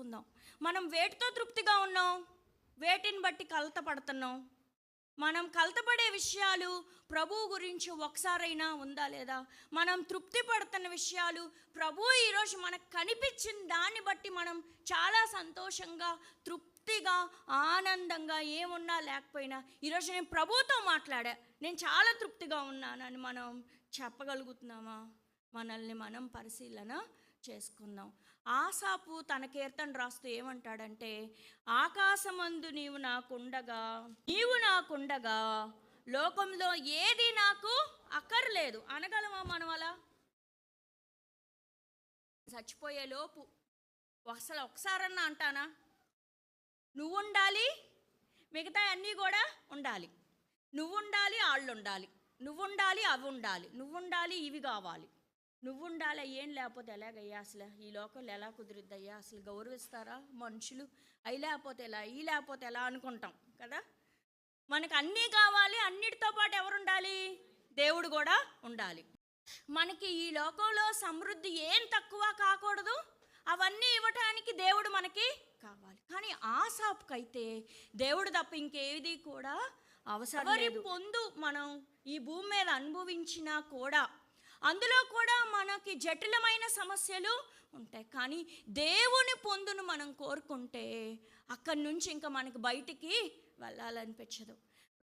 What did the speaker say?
తెలుసుకుందాం మనం వేటితో తృప్తిగా ఉన్నాం? వేటిని బట్టి కలత పడుతున్నాం మనం కలతపడే విషయాలు ప్రభువు గురించి ఒకసారైనా ఉందా లేదా? మనం తృప్తి పడుతున్న విషయాలు ప్రభు ఈరోజు మనకు కనిపించిన దాన్ని బట్టి మనం చాలా సంతోషంగా తృప్తిగా ఆనందంగా ఏమున్నా లేకపోయినా ఈరోజు నేను ప్రభువుతో మాట్లాడా. నేను చాలా తృప్తిగా ఉన్నానని మనం చెప్పగలుగుతున్నామా? మనల్ని మనం పరిశీలన? చేసుకుందాం. ఆసాపు తన కీర్తన రాస్తూ ఏమంటాడంటే ఆకాశమందు నీవు నాకుండగా నీవు నాకుండగా లోకంలో ఏది నాకు అక్కర్లేదు. అనగలమా మనం అలా చచ్చిపోయే లోపు అసలు ఒకసారన్నా అంటానా? నువ్వు ఉండాలి మిగతా అన్నీ కూడా ఉండాలి. నువ్వు ఉండాలి వాళ్ళు ఉండాలి నువ్వు ఉండాలి అవి ఉండాలి నువ్వు ఉండాలి ఇవి కావాలి. నువ్వు ఉండాలి ఏం లేకపోతే ఎలాగయ్యా అసలు? ఈ లోకంలో ఎలా కుదురుద్దయ్యా అసలు? గౌరవిస్తారా మనుషులు? అవి లేకపోతే ఎలా? ఈ లేకపోతే ఎలా అనుకుంటాం కదా? మనకు అన్నీ కావాలి అన్నిటితో పాటు ఎవరు ఉండాలి దేవుడు కూడా ఉండాలి. మనకి ఈ లోకంలో సమృద్ధి ఏం తక్కువ కాకూడదు. అవన్నీ ఇవ్వటానికి దేవుడు మనకి కావాలి. కానీ ఆసాపుకైతే దేవుడు తప్ప ఇంకేది కూడా అవసరం పొందు మనం ఈ భూమి మీద అనుభవించినా కూడా అందులో కూడా మనకి జటిలమైన సమస్యలు ఉంటాయి. కానీ దేవుని పొందును మనం కోరుకుంటే అక్కడి నుంచి ఇంకా మనకి బయటికి వెళ్ళాలనిపించదు.